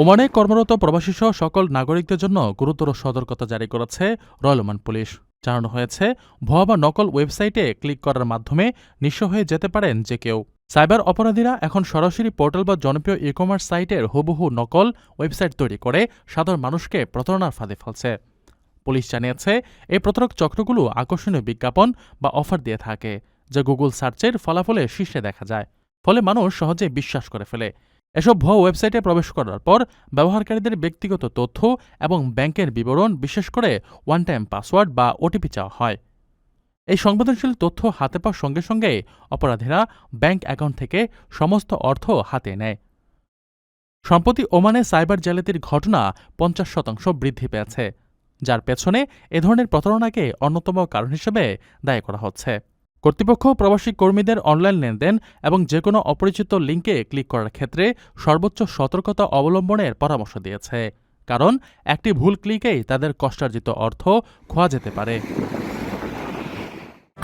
ওমানে কর্মরত প্রবাসীসহ সকল নাগরিকদের জন্য গুরুতর সতর্কতা জারি করেছে রয়্যাল ওমান পুলিশ। জানানো হয়েছে ভুয়া বা নকল ওয়েবসাইটে ক্লিক করার মাধ্যমে নিঃস্ব হয়ে যেতে পারেন যে কেউ। সাইবার অপরাধীরা এখন সরাসরি পোর্টাল বা জনপ্রিয় ই কমার্স সাইটের হুবহু নকল ওয়েবসাইট তৈরি করে সাধারণ মানুষকে প্রতারণার ফাঁদে ফেলছে। পুলিশ জানিয়েছে, এই প্রতারক চক্রগুলো আকর্ষণীয় বিজ্ঞাপন বা অফার দিয়ে থাকে, যা গুগল সার্চের ফলাফলে শীর্ষে দেখা যায়, ফলে মানুষ সহজে বিশ্বাস করে ফেলে। এসব ভুয়া ওয়েবসাইটে প্রবেশ করার পর ব্যবহারকারীদের ব্যক্তিগত তথ্য এবং ব্যাংকের বিবরণ, বিশেষ করে ওয়ান টাইম পাসওয়ার্ড বা ওটিপি চাওয়া হয়। এই সংবেদনশীল তথ্য হাতে পাওয়ার সঙ্গে সঙ্গে অপরাধীরা ব্যাংক অ্যাকাউন্ট থেকে সমস্ত অর্থ হাতে নেয়। সম্প্রতি ওমানে সাইবার জালিয়াতির ঘটনা পঞ্চাশ শতাংশ বৃদ্ধি পেয়েছে, যার পেছনে এ ধরনের প্রতারণাকে অন্যতম কারণ হিসেবে দায়ী করা হচ্ছে। কর্তৃপক্ষ প্রবাসী কর্মীদের অনলাইন লেনদেন এবং যে কোনো অপরিচিত লিঙ্কে ক্লিক করার ক্ষেত্রে সর্বোচ্চ সতর্কতা অবলম্বনের পরামর্শ দিয়েছে। কারণ একটি ভুল ক্লিকেই তাদের কষ্টার্জিত অর্থ খোয়া যেতে পারে।